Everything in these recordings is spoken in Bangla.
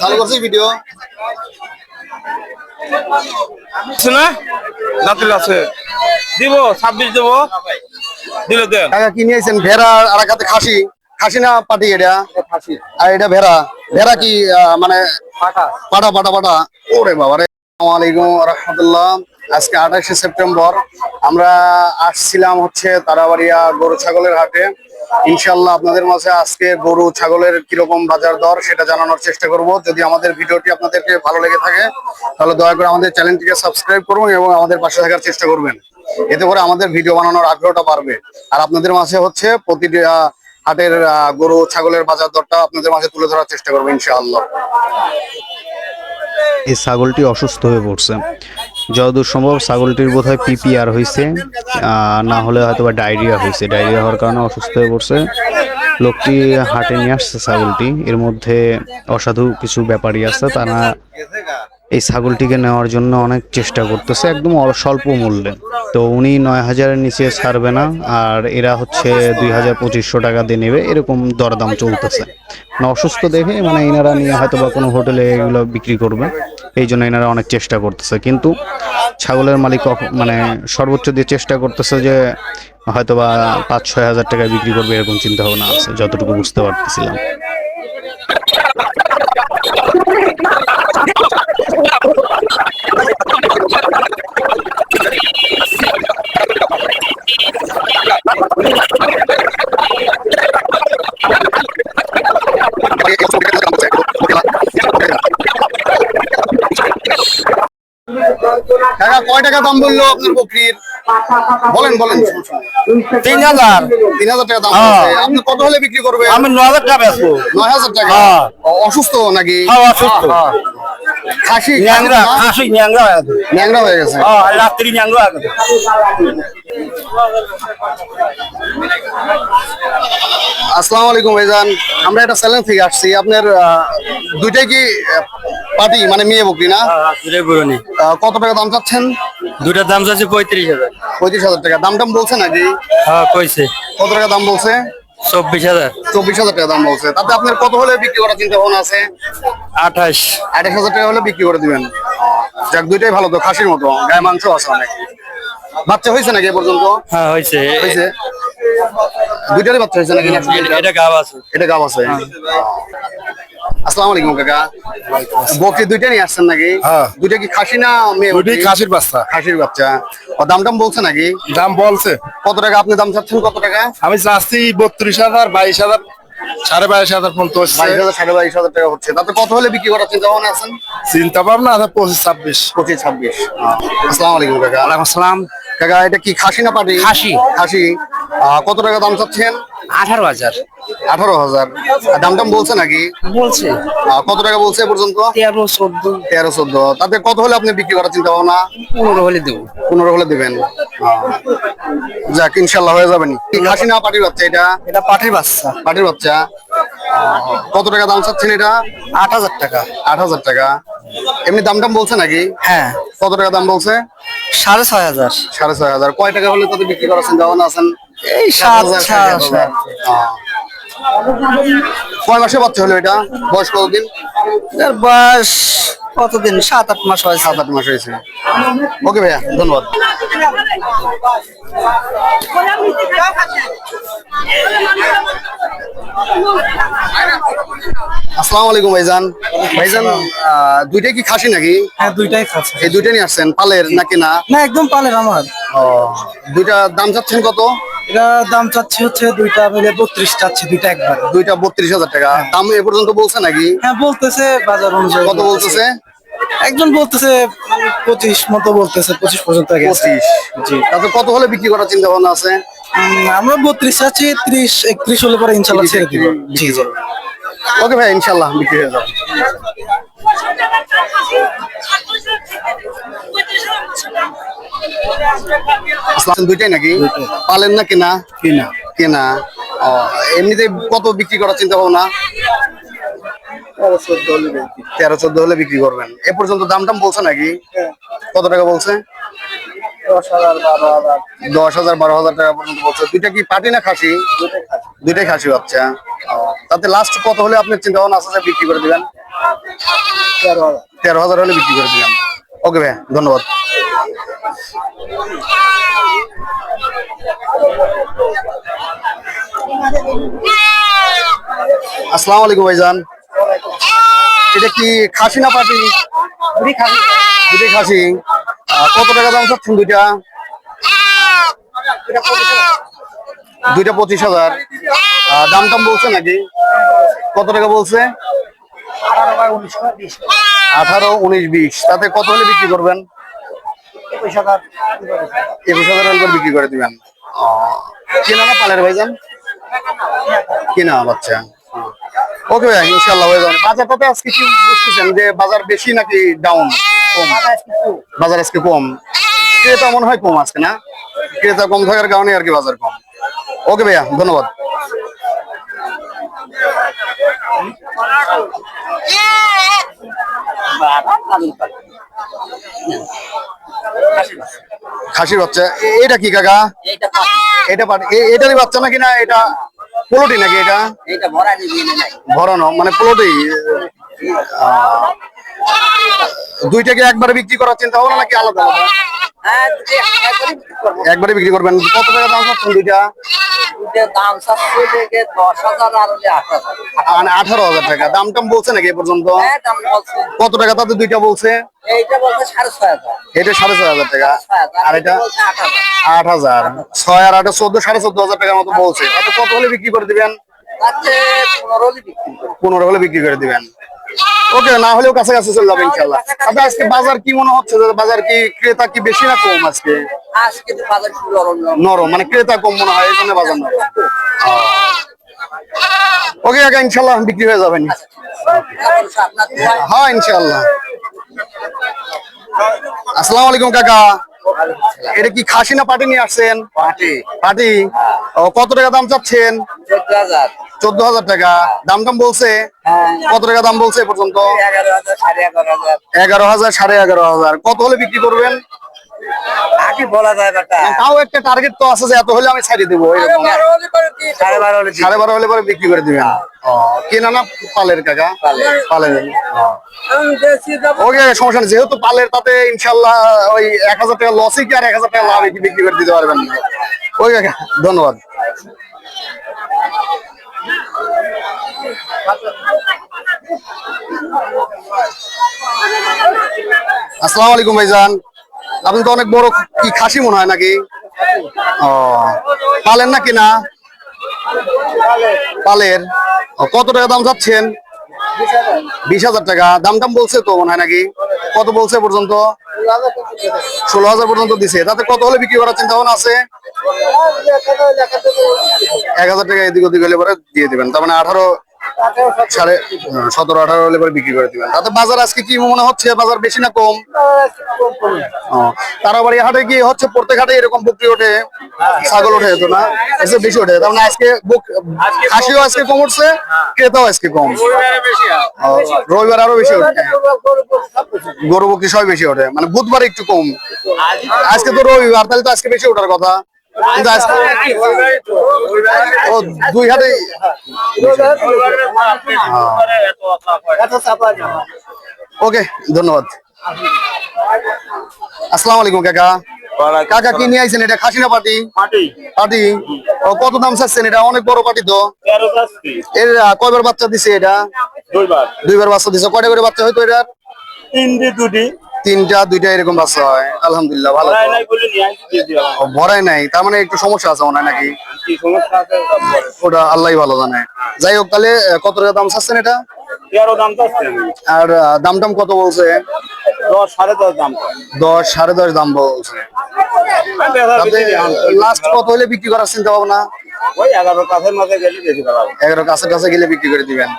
চালু করছি ভিডিও না দাঁতিল আছে দিব ছাব্বিশ দেবো। দিলে দেন। কাকা কি নিয়েছেন? ভেড়া আর এক খাসি। খাসি না পাটি এটা? আর এটা ভেড়া। ভেড়া কি আহ, মানে পাটা। পাটা পাটা ওরে বাবা রে। আসসালামু রহমতুল্লাহ। আজকে আঠাশে সেপ্টেম্বর। আমরা আসছিলাম হচ্ছে তারাবাড়িয়া গরু ছাগলের হাটে। ইনশাল্লাহ আপনাদের মাঝে আজকে গরু, ছাগলের কীরকম বাজার দর সেটা জানানোর চেষ্টা করব। যদি আমাদের ভিডিওটি আপনাদেরকে ভালো লেগে থাকে, তাহলে দয়া করে আমাদের চ্যানেলটিকে সাবস্ক্রাইব করুন এবং আমাদের পাশে থাকার চেষ্টা করবেন। এতে করে আমাদের ভিডিও বানানোর আগ্রহটা বাড়বে। আর আপনাদের মাঝে হচ্ছে প্রতিটি হাটের গরু, ছাগলের বাজার দরটা আপনাদের মাঝে তুলে ধরার চেষ্টা করব ইনশাআল্লাহ। এই ছাগলটি অসুস্থ হয়ে পড়ছে। যতদূর সম্ভব ছাগলটির বোধ হয় পিপিআর হয়েছে না হলে হয়তো বা ডায়রিয়া হয়েছে। ডায়রিয়া হওয়ার কারণে অসুস্থ হয়ে পড়ছে। লোকটি হাটে নিয়ে আসছে ছাগলটি। এর মধ্যে অসাধু কিছু ব্যাপারই আছে তারা এই ছাগলটিকে নেওয়ার জন্য অনেক চেষ্টা করতেছে, একদম স্বল্প মূল্যে। তো উনি নয় হাজারের নিচে ছাড়বে না, আর এরা হচ্ছে দুই হাজার পঁচিশশো টাকা দিয়ে নেবে, এরকম দরদাম চলতেছে। না অসুস্থ দেখে মানে এনারা নিয়ে হয়তো বা কোনো হোটেলে এগুলো বিক্রি করবে, এই জন্য এনারা অনেক চেষ্টা করতেছে। কিন্তু ছাগলের মালিক মানে সর্বোচ্চ দিয়ে চেষ্টা করতেছে যে হয়তো বা পাঁচ ছয় হাজার টাকায় বিক্রি করবে, এরকম চিন্তা ভাবনা আছে, যতটুকু বুঝতে পারতেছিলাম কাকা কয় টাকা দাম বলল আপনার বকরির? বলেন বলেন। তিন হাজার। তিন হাজার টাকা দাম হ্যাঁ। আপনি কত হলে বিক্রি করবে আমি নয় হাজার টাকা বেচবো। নয় হাজার টাকা? হ্যাঁ। অসুস্থ নাকি? হ্যাঁ, অসুস্থ। খাসি ন্যাংরা খাসি ন্যাংরা হয়ে গেছে। ন্যাংরা হয়ে গেছে। হ্যাঁ রাত্রি ন্যাংরা হয়ে গেছে। আসসালামু আলাইকুম ভাইজান। আমরা একটা চ্যালেঞ্জ থেকে আসছি। আপনার দুইটাই কি পার্টি মানে মেয়ে বকরি না? আহ, কত টাকা দাম চাচ্ছেন? দুটার দাম চাচ্ছে পঁয়ত্রিশ হাজার। পঁয়ত্রিশ হাজার টাকা। দাম টাম বলছে নাকি? হ্যাঁ কইছে। কত টাকা দাম বলছে? চব্বিশ হাজার। চব্বিশ হাজার টাকা দাম বলছে। তাতে আপনার কত হলে বিক্রি করার চিন্তা ভাবনা আছে? আঠাশ। আঠাশ হাজার টাকা হলে বিক্রি করে দিবেন। যাক দুইটাই ভালো তো খাসির মতো। গায়ে মাংস আছে অনেক। বাচ্চা হয়েছে নাকি এ পর্যন্ত? হ্যাঁ হয়েছে। হয়েছে। দুইটারই বাচ্চা হয়েছে নাকি? এটা- গাব আছে। এটা গাব আছে। আসসালামু আলাইকুম কাকা। বকরি দুইটা নিয়ে আসছেন নাকি? হ্যাঁ। দুইটা কি খাসি না মেয়ে খাসির বাচ্চা। খাসির বাচ্চা। ও দাম টাম বলছে নাকি? দাম বলছে। কত টাকা আপনি দাম চাচ্ছেন কত টাকা? আমি চাচ্ছি বত্রিশ হাজার বাইশ হাজার সাড়ে বাইশ হাজার পর্যন্ত বাইশ হাজার সাড়ে বাইশ হাজার টাকা হচ্ছে। তাতে কত হলে বিক্রি করার চিন্তা ভাবনা আছেন? চিন্তা ভাবনা আছে পঁচিশ ছাব্বিশ। পঁচিশ ছাব্বিশ। আসসালামু আলাইকুম কাকা। আসসালাম। কাকা এটা কি খাসি না পাটি? খাসি। খাসি। কত টাকা দাম চাচ্ছেন? আঠারো হাজার। আঠারো হাজার। দাম টাম বলছে নাকি? বলছে। কত টাকা বলছে পর্যন্ত? তেরো চোদ্দ। তেরো চোদ্দ। তাতে কত হলে আপনি বিক্রি করার চিন্তা ভাবনা পনেরো হলে দেবো। পনেরো হলে দেবেন। যাক ইনশাল্লাহ হয়ে যাবেন খাসি না পাটির বাচ্চা এটা? এটা পাঠির বাচ্চা। পাটির বাচ্চা। কত টাকা দাম চাচ্ছেন এটা? আট হাজার টাকা। আট হাজার টাকা। এমনি দাম টাম বলছে নাকি? হ্যাঁ। কত টাকা দাম বলছে? সাড়ে ছয় হাজার। সাড়ে ছয় হাজার। কয় টাকা হলে তাতে বিক্রি করার চিন্তা ভাবনা আছেন? এই সাত। কয় মাসে বাচ্চা হলো এটা? বয়স কতদিন? এর বয়স কতদিন? সাত আট মাস হয়েছে। সাত আট মাস হয়েছে। ওকে ভাইয়া ধন্যবাদ। আসসালামু আলাইকুম ভাইজান। ভাইজান আহ, দুইটাই কি খাসি নাকি? হ্যাঁ দুইটাই খাচ্ছে এই দুইটা নিয়ে আসছেন পালের নাকি না? না একদম পালের আমার। ও, দুইটা দাম চাচ্ছেন কত? এটা দাম চাচ্ছি হচ্ছে দুইটা মিলে বত্রিশ চাচ্ছি দুইটা একবার। দুইটা বত্রিশ হাজার টাকা। দাম এ পর্যন্ত বলছে নাকি? হ্যাঁ বলতেছে বাজার অনুযায়ী কত বলতেছে। একজন বলতেছে পঁচিশ মতো বলতেছে পঁচিশ পর্যন্ত পঁচিশ। তাতে কত হলে বিক্রি করার চিন্তা ভাবনা আছে আমরা বত্রিশ চাচ্ছি ত্রিশ একত্রিশ হলে পরে ইনশাল্লাহ ছেড়ে দিব। জি জি। ওকে ভাই ইনশাল্লাহ বিক্রি হয়ে যাবে। দুইটাই নাকি? পালেন না কেনা? কিনা। কেনা। এমনিতে কত বিক্রি করার চিন্তা ভাবনা? তেরো চোদ্দ হলে বিক্রি। করবেন। এ পর্যন্ত দাম টাম বলছে নাকি? কত টাকা বলছে? দশ হাজার বারো হাজার। টাকা পর্যন্ত বলছে। দুইটা কি পাটি না খাসি? দুইটাই খাসি। বাচ্চা তাতে লাস্ট কত হলে আপনার চিন্তা ভাবনা আছে বিক্রি করে দিবেন? তেরো হাজার হলে বিক্রি করে দিবেন ওকে ভাই ধন্যবাদ। আসসালামু আলাইকুম ভাইজান। এটা কি খাসি না পাটি? দুটি খাসি। কত টাকা দাম চাচ্ছেন দুইটা? দুইটা পঁচিশ হাজার। দাম টাম বলছে নাকি? কত টাকা বলছে? আঠারো উনিশ বিশ। তাতে কত হলে বিক্রি করবেন? একুশ হাজার বিক্রি করে দিবেন। কেনা না পালের ভাইজান? কেনা বাচ্চা ওকে ভাই ইনশাল্লাহ হয়ে যাবে। বাজার কত আজকে কি বুঝতেছেন যে বাজার বেশি নাকি ডাউন কম। বাজার আজকে কম। ক্রেতা মনে হয় কম আজকে না? ক্রেতা কম থাকার কারণে আর কি বাজার কম। ওকে ভাইয়া ধন্যবাদ। খাসির বাচ্চা। এটা কি কাকা? এটা এটারই বাচ্চা নাকি না এটা পোলট্রি নাকি এটা? ভরানো মানে পোলট্রি। আহ, দুইটাকে একবারে বিক্রি করার চিন্তা ভাবনা নাকি আলাদা আলাদা? একবারে বিক্রি করবেন। কত টাকা দাম চাচ্ছেন দুইটা দাম চাচ্ছে থেকে দশ হাজার আর হলে আট হাজার। মানে আঠারো হাজার টাকা। দাম টাম বলছে নাকি এ পর্যন্ত? হ্যাঁ দাম বলছে। কত টাকা তাতে দুইটা বলছে? এইটা বলছে সাড়ে ছয় হাজার। এটা সাড়ে ছয় হাজার টাকা। আর এটা আট হাজার। ছয় আর আটে চোদ্দ সাড়ে চোদ্দ হাজার টাকার মতো বলছে। কত হলে বিক্রি করে দিবেন। পনেরো হলে বিক্রি করে দিবেন। ওকে না হলেও কাছে চলে যাবে ইনশাল্লাহ আচ্ছা আজকে বাজার কি মনে হচ্ছে? যে বাজার কি ক্রেতা কি বেশি না কম আজকে? আজকে তো বাজার শুরু অরণ্য নরম। মানে ক্রেতা কম মনে হয় এই জন্য বাজার নরম। ওকে আগে ইনশাল্লাহ বিক্রি হয়ে যাবেন আপনার হ্যাঁ ইনশাল্লাহ আসসালামু আলাইকুম কাকা। এটা কি খাসি না পাটি নিয়ে আসছেন? পাটি। কত টাকা দাম চাচ্ছেন? চোদ্দ হাজার। টাকা। দাম টাম বলছে? হ্যাঁ। কত টাকা দাম বলছে এ পর্যন্ত? এগারো হাজার সাড়ে এগারো হাজার। কত হলে বিক্রি করবেন? আগে বলা যায় বেটা তাও একটা টার্গেট তো আছে যে এত হলে আমি ছাড়িয়ে দেবো এরকম সাড়ে বারো হলে সাড়ে বারো হলে পরে বিক্রি করে দিবেন। কেনা না পালের কাকা? পালের। ওকে সমস্যা নেই। যেহেতু পালের তাতে ইনশাল্লাহ ওই এক হাজার টাকা লসই কি আর এক হাজার টাকা লাভ বিক্রি করে দিতে পারবেন না। ওই কাকা ধন্যবাদ। আসসালামু আলাইকুম ভাইজান। আপনি তো অনেক বড় কি খাসি মনে হয় নাকি? ও, পালেন নাকি না? পালের কত টাকা দাম চাচ্ছেন? বিশ হাজার টাকা। দাম দাম বলছে তো মনে হয় নাকি? কত বলছে পর্যন্ত? ষোলো হাজার পর্যন্ত দিছে। তাতে কত হলে বিক্রি করার চিন্তা ভাবনা আছে? এক হাজার টাকা এদিক ওদিক হলে পরে দিয়ে দিবেন। তার মানে আঠারো সাড়ে সতেরো, আঠারো হলে পরে বিক্রি করে দিবেন। তাতে বাজার আজকে কি মনে হচ্ছে? বাজার বেশি না কম? তারাবাড়ি হাটে কি হচ্ছে? প্রত্যেক হাটে এরকম বিক্রি ওঠে, ছাগল ওঠে তো না? এসে বেশি ওঠে। তার মানে আজকে খাসিও আজকে কম উঠছে, ক্রেতাও আজকে কম। রবিবার আরও বেশি ওঠে। গরু বকি সব বেশি ওঠে। মানে বুধবার একটু কম। আজকে তো রবিবার, তাহলে তো আজকে বেশি ওঠার কথা। ও দুই হাটে ওকে ধন্যবাদ। আসসালামু আলাইকুম কাকা। কাকা কি নিয়ে আইছেন? এটা খাসি না পাটি পাটি ও কত দাম চাচ্ছেন? এটা অনেক বড় পাটি তো। এর কয়বার বাচ্চা দিছে এটা? দুইবার। বাচ্চা দিছে। কয়টা করে বাচ্চা হয়তো এটার? তিনটা দুইটা এরকম বাচ্চা হয়। আলহামদুলিল্লাহ ভালো ভরাই নাই তার মানে একটু সমস্যা আছে মনে হয় নাকি? ওটা আল্লাহ ভালো জানে। যাই হোক তাহলে কত টাকা দাম চাচ্ছেন এটা? আর দাম টাম কত বলছে? দশ সাড়ে দশ দাম। বলছে। লাস্ট কত হলে বিক্রি করার চিন্তা ভাবনা? ওই এগারো কাছের মাঝে গেলে এগারো কাছে কাছে গেলে বিক্রি করে দিবেন।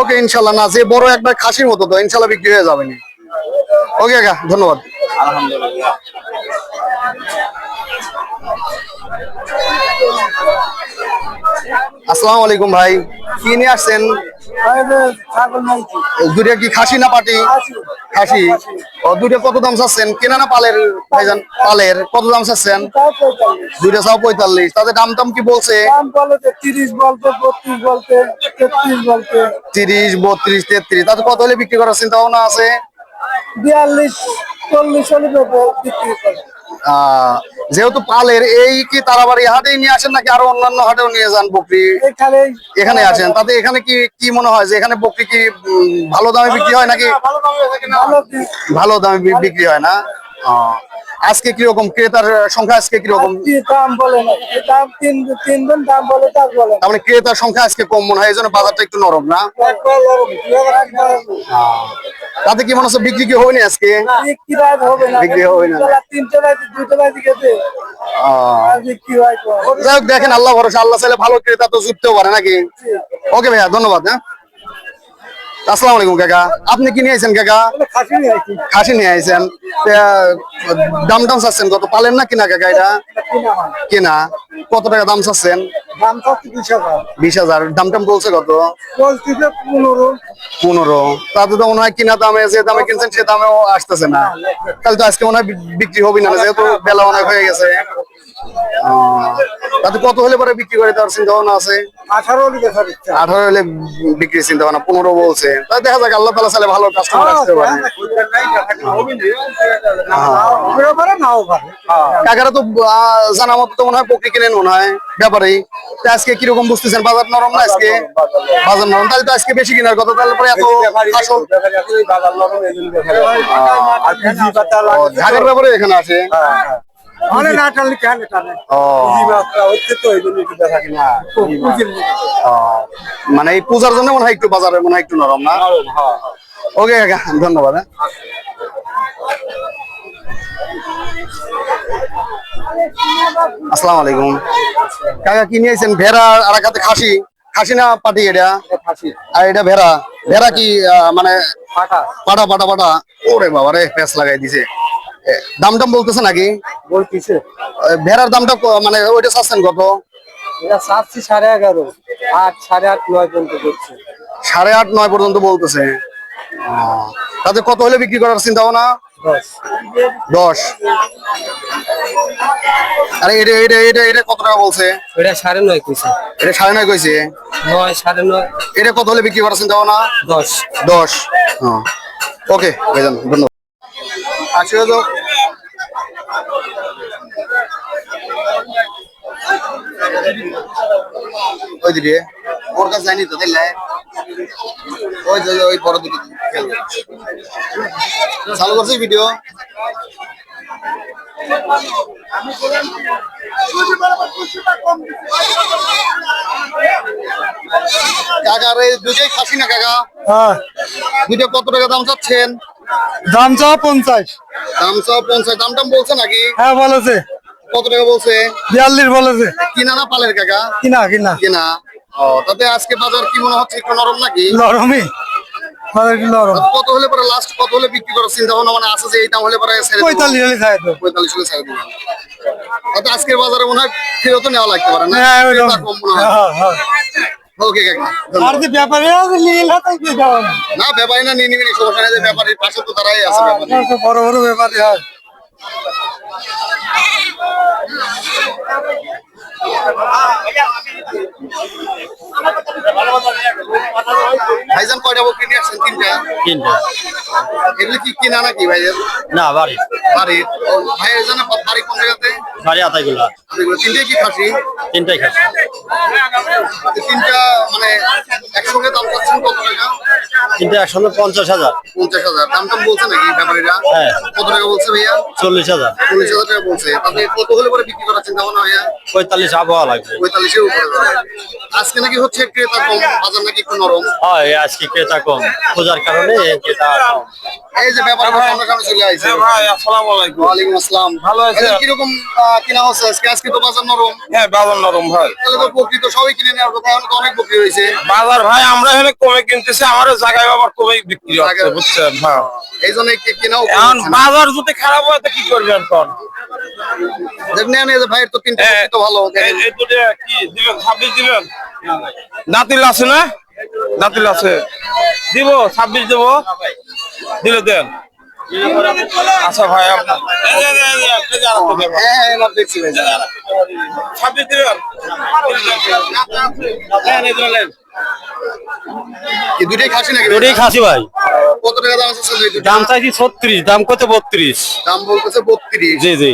ওকে, ইনশাল্লাহ, না, যে বড় একটা খাসির মতো তো ইনশাল্লাহ বিক্রি হয়ে যাবে নি। ওকে, কাকা, ধন্যবাদ। আলহামদুলিল্লাহ। আসসালামু আলাইকুম ভাই। কি নিয়ে আসছেন? দুইটা কি খাসি না পাটি? খাসি। ও দুইটা কত দাম চাচ্ছেন? কেনা না পালের ভাইজান? পালের কত দাম চাচ্ছেন? দুইটা চাও পঁয়তাল্লিশ। তাদের দাম টাম কি বলছে? তিরিশ বলতে বত্রিশ বলতে তেত্রিশ বলতে। তিরিশ বত্রিশ তেত্রিশ। তাতে কত হলে বিক্রি করার চিন্তা ভাবনা আছে? বিয়াল্লিশ চল্লিশ হলে বিক্রি করে। যেহেতু পালের এই কি তারাবাড়ি হাটেই নিয়ে আসেন নাকি আরও অন্যান্য হাটেও নিয়ে যান বকরি? এখানে আছেন তাতে এখানে কি কি মনে হয় যে এখানে বকরি কি ভালো দামে বিক্রি হয় নাকি? ভালো দামে বিক্রি হয় না? আজকে কীরকম ক্রেতার সংখ্যা আজকে কীরকম? দাম বলে না দাম তিন তিন দিন দাম বলে তার বলে। তার মানে ক্রেতার সংখ্যা আজকে কম মনে হয় এই জন্য বাজারটা একটু নরম না? তাতে কি মনে হচ্ছে বিক্রি কি হবে না। আজকে বিক্রি হবে না। তিনটে বাজে দুটো বাজে গেছে। যাই হোক দেখেন আল্লাহ ভরসা আল্লাহ চাইলে ভালো ক্রেতা তো জুটতেও পারে নাকি? ওকে ভাইয়া ধন্যবাদ হ্যাঁ। আসসালামু আলাইকুম কাকা। আপনি কি নিয়ে আইছেন কাকা? খাসি নিয়ে আইছেন। দাম দাম চাচ্ছেন কত? পালেন না কিনা কাকা এটা? কিনা কত টাকা দাম চাচ্ছেন? বিশ হাজার। দাম টাম বলছে কত? পনেরো। পনেরো। তাতে তো মনে হয় কিনা দামে যে দামে কিনছেন সে দামেও আসতেছে না। তাহলে তো আজকে মনে হয় বিক্রি হবে না যেহেতু বেলা অনেক হয়ে গেছে। তাতে কত হলে পরে বিক্রি করে দেওয়ার চিন্তা ভাবনা আছে? আঠারো আঠারো হলে বিক্রি চিন্তা ভাবনা পনেরো বলছে। তাই দেখা যাক আল্লাহ তালা চাইলে ভালো কাস্টমার আসতে পারে। নাও পারে। কাকারা তো জানা মতো তো মনে হয় পক্ষে কিনেন মনে হয় ব্যাপারেই তা আজকে কীরকম বুঝতেছেন? বাজার নরম না আজকে? বাজার নরম তাহলে তো আজকে বেশি কেনার কথা তাহলে পরে এত আসল ঝাগের ব্যাপারে এখানে আছে মানে না টানলে কেন টানে ও। হচ্ছে তো এই মানে পূজার জন্য মনে হয় একটু বাজারে মনে হয় একটু নরম না? ওকে কাকা ধন্যবাদ হ্যাঁ। আসসালামু আলাইকুম কাকা কি নিয়েছেন ভেড়া আর এক হাতে খাসি। খাসি না পাটি এটা? আর এটা ভেড়া। ভেড়া কি মানে পাটা। পাটা পাটা ওরে বাবা রে প্যাঁচ লাগাই দিছে। দাম টাম বলতেছে নাকি? বলতিছে। ভেড়ার দামটা মানে ওইটা চাচ্ছেন কত? এটা সাড়ে এগারো আট সাড়ে আট নয় পর্যন্ত করছে সাড়ে আট নয় পর্যন্ত বলতেছে। তাতে কত হলে বিক্রি করার চিন্তা ভাবনা দশ। আরে এটা এটা এটা এটা কত টাকা বলছে? এটা সাড়ে নয় কইছে। এটা সাড়ে নয় কইছে? নয় সাড়ে নয়। এটা কত হলে বিক্রি করার চিন্তা ভাবনা দশ। দশ ওকে ধন্যবাদ। আশি হাজার ওই দিকে ওর কাছে যায়নি তো তাইলে ওই যে ওই বড়। চালু ভিডিও কাকা রে দুটোই খাসি না কাকা? হ্যাঁ। দুটো কত টাকা দাম চাচ্ছেন? দাম চা পঞ্চাশ। দাম পঞ্চাশ। দাম টাম বলছে নাকি? হ্যাঁ বলেছে। কত টাকা বলছে? বিয়াল্লিশ বলেছে। কিনা না পালের কাকা? কিনা কিনা। কিনা। ও তাতে আজকে বাজার কি মনে হচ্ছে একটু নরম নাকি? নরমই। কত হলে পরে লাস্ট কত হলে বিক্রি করার চিন্তা ভাবনা মানে আছে যে এই দাম হলে পরে ছেড়ে দেবো। পঁয়তাল্লিশ হলে পঁয়তাল্লিশ হলে ছেড়ে দিবেন তাতে আজকের বাজারে মনে হয় ফেরতও নেওয়া লাগতে পারে না? কম মনে হ্যাঁ। ওকে আর যে ব্যাপারে নীল হাতে কি যাওয়া না না না নিয়ে নিবি সমস্যা নেই যে ব্যাপারীর পাশে তো তারাই আছে ব্যাপারী। বড় বড় ব্যাপারে হয়। ভাইজান কয়টা বকরি নিয়ে আসছেন? তিনটা। তিনটা। এগুলো কি কিনা নাকি ভাইজান? না বাড়ি বাড়ির। বাড়ি কোন জায়গাতে? বাড়ি আতাইগুলা। তিনটাই কি খাসি? তিনটাই এই তিনটা মানে একসঙ্গে দাম পাচ্ছেন কত টাকা? তিনটা একসঙ্গে পঞ্চাশ হাজার। পঞ্চাশ হাজার। দাম টাম বলছে নাকি ব্যাপারীরা? হ্যাঁ। কত টাকা বলছে ভাইয়া? চল্লিশ হাজার। চল্লিশ হাজার টাকা বলছে। কত হলে পরে বিক্রি করার চিন্তা ভাবনা ভাইয়া? পঁয়তাল্লিশ আবহাওয়া। লাগবে। পঁয়তাল্লিশের উপরে আজকে নাকি হচ্ছে ক্রেতা কম বাজার নাকি একটু নরম। হয় আজকে ক্রেতা কম। পূজার কারণে ক্রেতা এই যে ব্যাপার সামনে চলে আসছে ভাই আসসালামু আলাইকুম। ওয়ালাইকুম আসসালাম। ভালো আছেন? কীরকম আহ, কিনা হচ্ছে? আজকে আজকে তো বাজার নরম। হ্যাঁ বাজার নরম ভাই। তাহলে তো বকরি তো সবাই কিনে নেওয়ার কথা। এখন তো অনেক বকরি হয়েছে। বাজার ভাই আমরা এখানে কমে কিনতেছি আমার জায়গায় আবার কমে বিক্রি হচ্ছে বুঝছেন? হ্যাঁ। এই জন্য কে- কেনাও এখন বাজার যদি খারাপ হয় তো কি করবেন কোন নেন এই যে ভাইয়ের তো তিনটা তো ভালো এই এই দুটো কি দিবেন? ছাব্বিশ দিবেন? নাতিল আছে না? দাঁতিল আছে দিব দিলে দেন। আচ্ছা ভাই আপনার হ্যাঁ হ্যাঁ না দেখছি ভাই। ছাব্বিশ দিবেন? কি দুটোই খাসি নাকি? দুটোই খাসি ভাই। কত টাকা দাম আছে দাম চাইছি ছত্রিশ দাম কত বত্রিশ। দাম বলতেছে বত্রিশ। জি জি।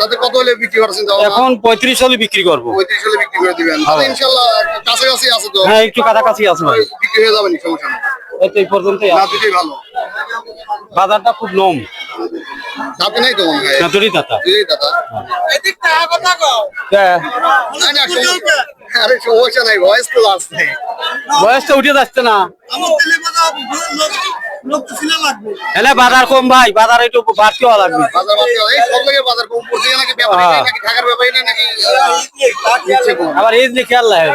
তাতে কত হলে বিক্রি করছেন এখন পঁয়ত্রিশ হলে বিক্রি করব। পঁয়ত্রিশ হলে বিক্রি করে দিবেন। ইনশাল্লাহ কাছাকাছি আছে তো। হ্যাঁ একটু কাছাকাছি আছে ভাই। বিক্রি হয়ে সমস্যা নেই। এই তো এই পর্যন্তই না দুটোই ভালো। বাজারটা খুব নম। দাঁতে নাই তো মনে হয় না দুটোই দাতা দুটোই দাদা হ্যাঁ, না, না, আরে সমস্যা নাই ভয়েস তো আসছে বয়সটা উঠে যাচ্ছে না এলে বাজার কম ভাই বাজার একটু বাড়তি হওয়া লাগবে বাজার বাজার এই সব জায়গায় বাজার কম পড়ছে নাকি ব্যাপারী হ্যাঁ। নাকি ঢাকার ব্যাপারী নাকি আবার এই যে খেয়াল লাগে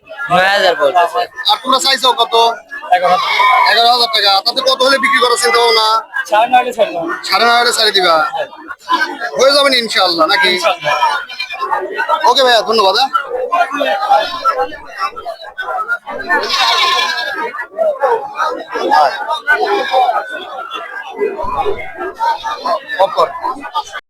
নয় কত? এগারো হাজার। টাকা। তাতে কত হলে বিক্রি করার চিন্তা ভাবনা? সাড়ে নয় সাড়ে দিবা। হয়ে যাবেন ইনশাল্লাহ নাকি? ওকে ভাইয়া, ধন্যবাদ হ্যাঁ?